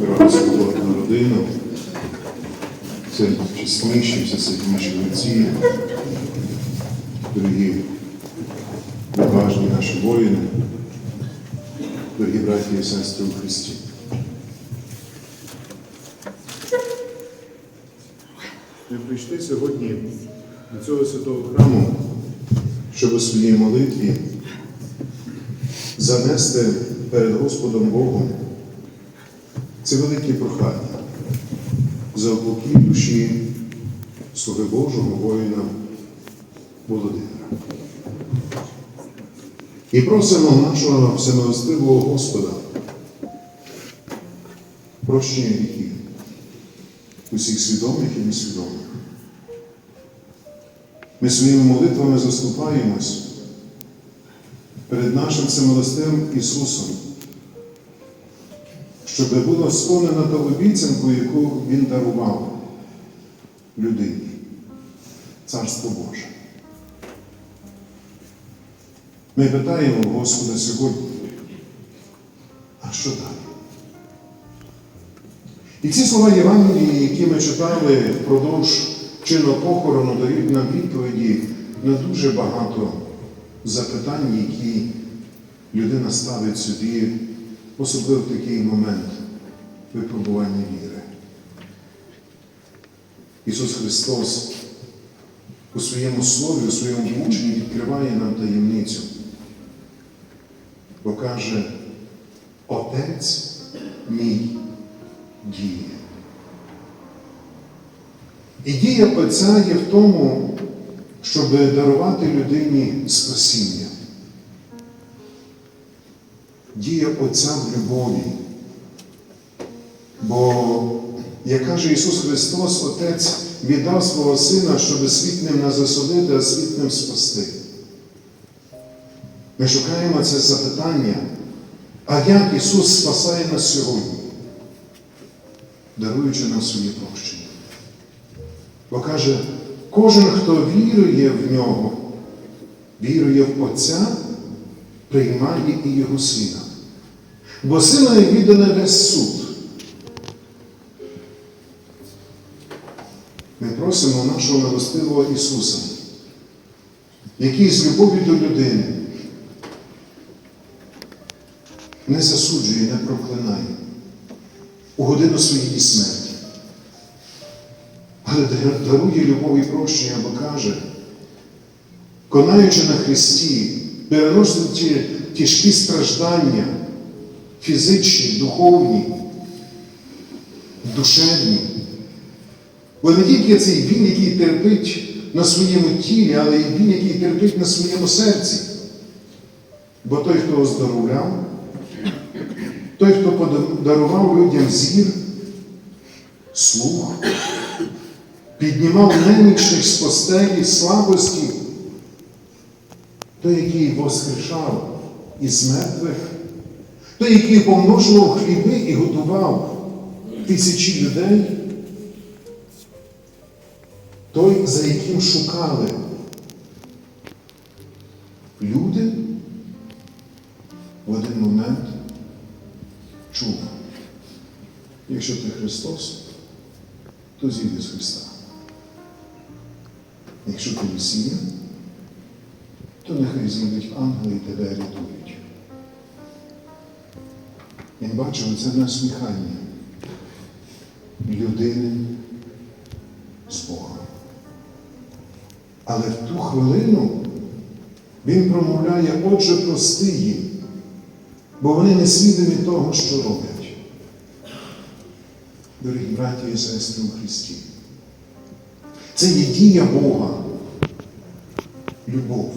дорога свободна родина, все чесніші, все святіші отці, дорогі відважні наші воїни, дорогі браті і сестри у Христі. Ми прийшли сьогодні до цього святого храму, щоб у своїй молитві занести перед Господом Богом це велике прохання за упокій душі Слуги Божого воїна Володимира. І просимо нашого всемилостивого Господа прощення гріхів усіх свідомих і несвідомих. Ми своїми молитвами заступаємось перед нашим всемилостивим Ісусом, щоб була сповнена та обіцянку, яку Він дарував людині, Царство Боже. Ми питаємо Господа сьогодні, а що далі? І ці слова Євангелії, які ми читали впродовж чинного похорону, дають нам відповіді на дуже багато запитань, які людина ставить собі, особливо в такий момент випробування віри. Ісус Христос у своєму слові, у своєму ученні відкриває нам таємницю, бо каже, Отець мій діє. І дія Отця є в тому, щоб дарувати людині спасіння. Дія Отця в любові. Бо, як каже Ісус Христос, Отець віддав свого Сина, щоб світ ним не засудити, а світ ним спасти. Ми шукаємо це запитання, а як Ісус спасає нас сьогодні, даруючи нам своє прощення. Бо каже, кожен, хто вірує в нього, вірує в Отця, приймає і Його Сина. Бо сина є віддане весь суд. Ми просимо нашого милостивого Ісуса, який з любові до людини не засуджує, не проклинає у годину своєї смерті, але дарує любов і прощення, бо каже, конаючи на Христі, переносить ті тяжкі страждання, фізичні, духовні, душевні. Бо не тільки цей біль, який терпить на своєму тілі, але й біль, який терпить на своєму серці. Бо той, хто оздоровляв, той, хто подарував людям зір, слух, піднімав немічних з постелі, слабості, той, який воскрешав із мертвих, той, який помножував хліби і готував тисячі людей, той, за яким шукали люди, в один момент чув, якщо ти Христос, то зійди з Христа. Якщо ти Месія, то нехай зійдуть ангели і тебе рятують. Він бачив це насміхання людини з Богом. Але в ту хвилину він промовляє, отже, прости їм, бо вони не свідомі того, що роблять. Дорогі браті і сестри у Христі. Це є дія Бога, любов,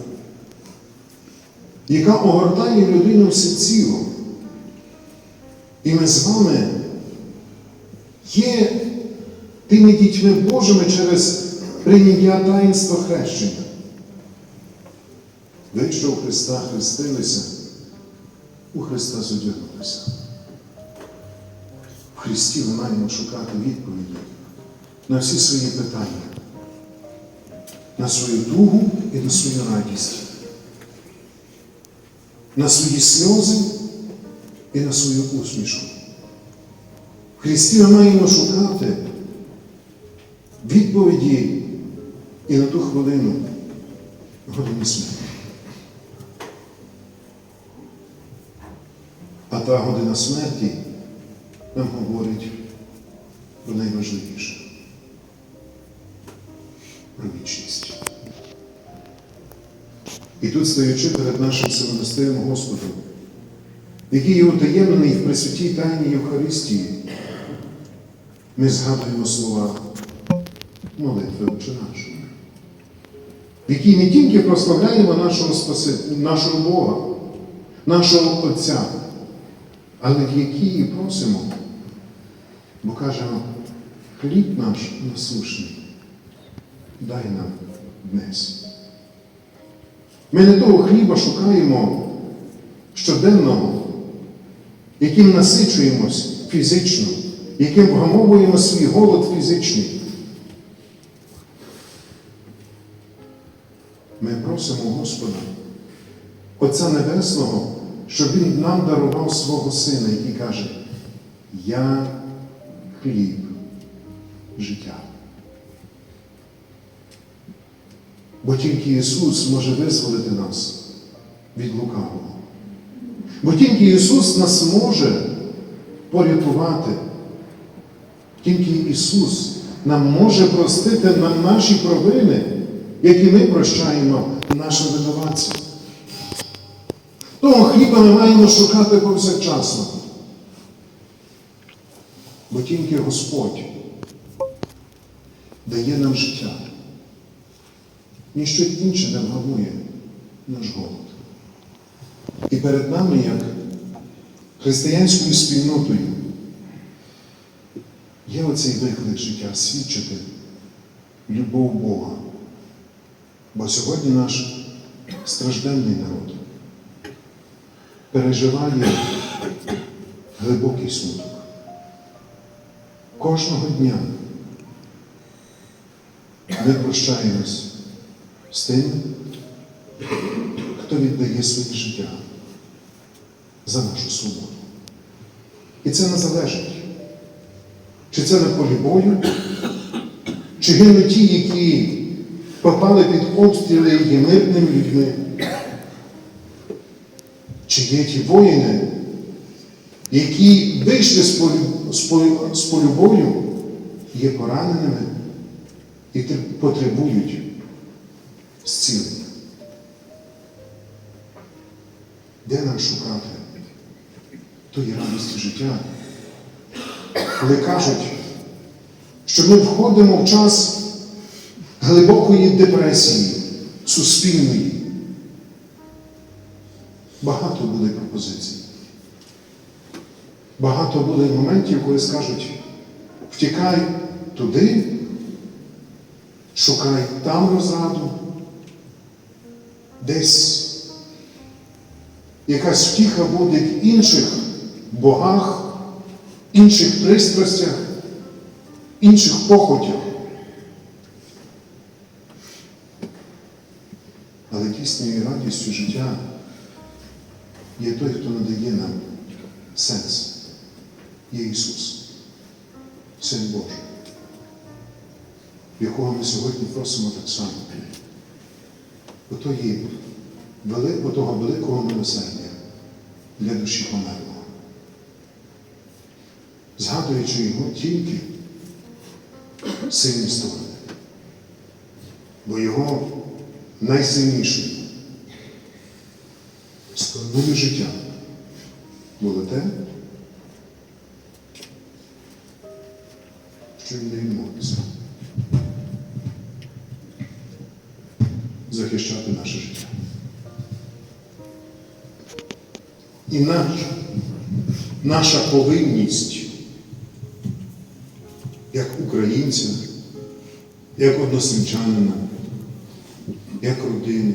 яка огортає людину всеціло. І ми з вами є тими дітьми Божими через прийняття таїнства хрещення. Ви, що у Христа хрестилися, у Христа зодягнулися. В Христі ми маємо шукати відповіді на всі свої питання, на свою тугу і на свою радість, на свої сльози і на свою усмішку. В Христі ми маємо шукати відповіді і на ту хвилину години смерті. А та година смерті нам говорить про найважливіше І тут, стоячи перед нашим силомистим Господом, який є утаємлений в Пресвятій Тайні Євхаристії, ми згадуємо слова молитви Отче нашого, в якій не тільки прославляємо нашого Спаси... нашого Бога, нашого Отця, але в якій просимо, бо кажемо, хліб наш насушний, дай нам днес. Ми не того хліба шукаємо щоденного, яким насичуємось фізично, яким вгамовуємо свій голод фізичний. Ми просимо Господа, Отця Небесного, щоб Він нам дарував свого Сина, який каже, Я хліб життя. Бо тільки Ісус може визволити нас від лукавого. Бо тільки Ісус нас може порятувати. Тільки Ісус нам може простити нам наші провини, які ми прощаємо нашим винуватцям. Того хліба ми маємо шукати повсякчасно. Бо тільки Господь дає нам життя. Ніщо інше не вгамує наш голод. І перед нами, як християнською спільнотою, є оцей виклик життя свідчити любов Бога. Бо сьогодні наш стражденний народ переживає глибокий смуток. Кожного дня ми прощаємось з тим, хто віддає своє життя за нашу свободу. І це не залежить, чи це на полі бою, чи гинуть ті, які попали під обстріли є мирними людьми, чи є ті воїни, які вийшли з полю, з полю бою, є пораненими і потребують зцілення. Де нам шукати тої радості життя, коли кажуть, що ми входимо в час глибокої депресії суспільної. Багато буде пропозицій. Багато буде моментів, коли скажуть, втікай туди, шукай там розраду, десь якась втіха буде в інших богах, інших пристрастях, інших похотях. Але дійсною радістю життя є той, хто надає нам сенс. Є Ісус, Син Божий, якого ми сьогодні просимо так само. Ото є великого того великого милосердя для душі померлого. Згадуючи його тільки сильні сторони. Бо його найсильнішою стороною життя було те, що він не відмовився І наша повинність як українця, як односельчанина, як родини,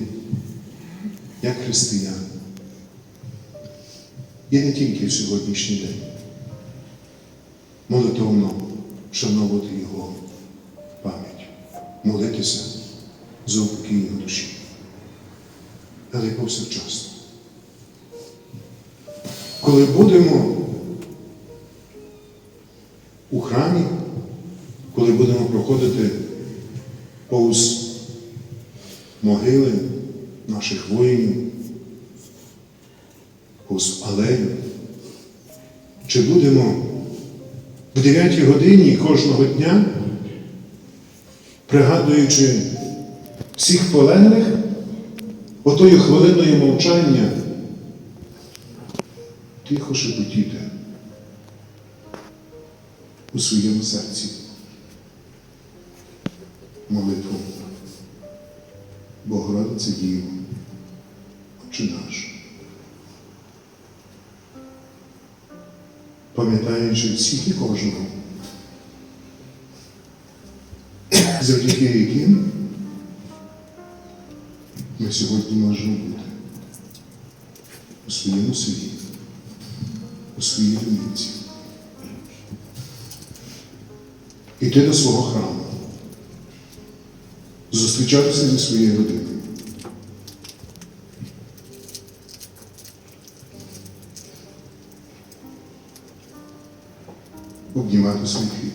як християн. І не тільки в сьогоднішній день. Молитовно вшановувати Його пам'ять, молитися за упокій душі. Але повсякчасно. Коли будемо у храмі, коли будемо проходити повз могили наших воїнів, повз алею. Чи будемо в 9 годині кожного дня, пригадуючи всіх полеглих, отою хвилиною мовчання, тихо шепотіти у своєму серці. Молитву. Богородице Діво, Отче наш. Пам'ятаючи всіх і кожного, завдяки яким ми сьогодні можемо бути у своєму селі, у своїй домівці. Іти до свого храму, зустрічатися зі своєю родиною. Обнімати своїх рідних.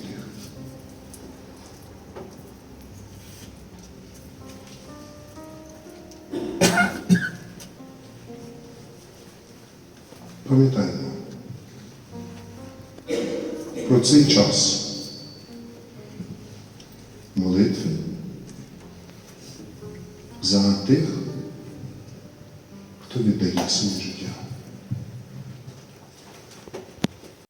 Пам'ятаємо про цей час